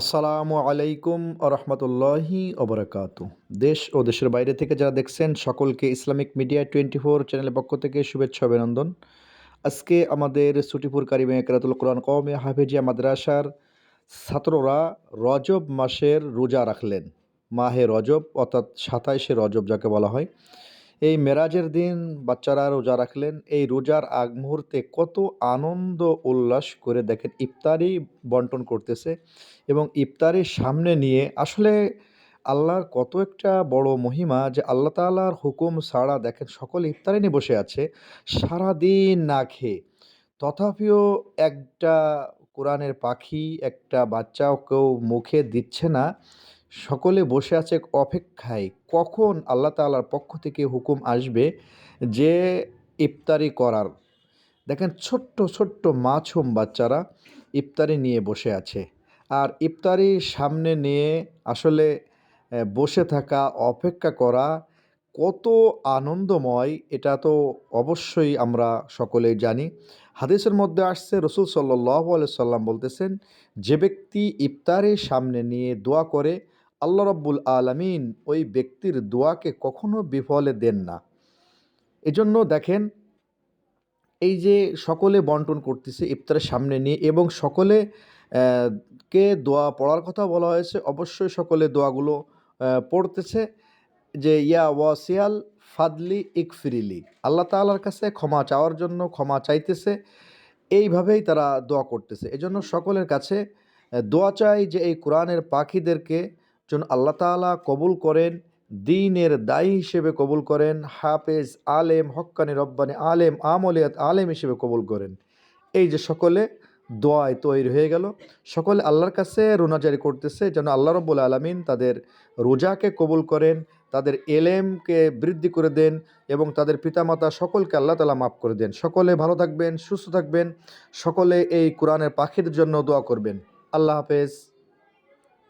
আসসালামু আলাইকুম রহমতুল্লাহি ওবরাকাতু দেশ ও দেশের বাইরে থেকে যারা দেখছেন, সকলকে ইসলামিক মিডিয়া টোয়েন্টি ফোর চ্যানেলের পক্ষ থেকে শুভেচ্ছা অভিনন্দন। আজকে আমাদের সুটিপুর কারিমে কেরাতুল কোরআন কমে হাফেজিয়া মাদ্রাসার ছাত্ররা রজব মাসের রোজা রাখলেন। মাহে রজব, অর্থাৎ সাতাইশে রজব যাকে বলা হয়। এই মেরাজের দিন বাচ্চারা রোজা রাখলেন। এই রোজার আগ মুহূর্তে কত আনন্দ উল্লাস করে দেখেন, ইফতারি বন্টন করতেছে এবং ইফতারির সামনে নিয়ে আসলে আল্লাহর কত একটা বড় মহিমা যে আল্লাহ তাআলার হুকুম ছাড়া দেখেন সকলে ইফতারি নিয়ে বসে আছে, সারাদিন না খেয়ে। তথাপিও একটা কোরআনের পাখি, একটা বাচ্চাও কেউ মুখে দিচ্ছে না। সকলে বসে আছে অপেক্ষায়, কখন আল্লাহ তাআলার পক্ষ থেকে হুকুম আসবে যে ইফতারি করার? দেখেন ছোট্ট ছোট্ট মাছুম বাচ্চারা ইফতারি নিয়ে বসে আছে। আর ইফতারি সামনে নিয়ে আসলে বসে থাকা, অপেক্ষা করা কত আনন্দময়, এটা তো অবশ্যই আমরা সকলেই জানি। হাদিসের মধ্যে আসছে, রসুল সাল্লাহ সাল্লাম বলতেছেন, যে ব্যক্তি ইফতারের সামনে নিয়ে দোয়া করে আল্লাহ রব্বুল আলমিন ওই ব্যক্তির দোয়াকে কখনো বিফলে দেন না। এজন্য দেখেন, এই যে সকলে বন্টন করতেছে ইফতারের সামনে নিয়ে এবং সকলে কে দোয়া পড়ার কথা বলা হয়েছে, অবশ্যই সকলে দোয়াগুলো পড়তেছে যে, ইয়া ওয়াসিয়াল ফাদলি ইকফিরিলি আল্লাহ তাআলার কাছে ক্ষমা চাওয়ার জন্য ক্ষমা চাইতেছে, এইভাবেই তারা দোয়া করতেছে। এজন্য সকলের কাছে দোয়া চাই যে এই কোরআনের পাখিদেরকে যেন আল্লাহ তাআলা কবুল করেন, দিনের দায়ী হিসেবে কবুল করেন, হাফেজ, আলেম, হক্কানি, রব্বানি, আলেম, আমলিয়াত, আলেম হিসেবে কবুল করেন। এই যে সকলে দোয়ায় তৈরি হয়ে গেল। সকলে আল্লাহর কাছে রোনাজারি করতেছে, যেন আল্লাহ রব্বুল আলমিন তাদের রোজাকে কবুল করেন, তাদের এলেমকে বৃদ্ধি করে দেন এবং তাদের পিতামাতা সকলকে আল্লাহ তালা মাফ করে দেন। সকলে ভালো থাকবেন, সুস্থ থাকবেন, সকলে এই কোরআনের পাখির জন্য দোয়া করবেন। আল্লাহ হাফেজ।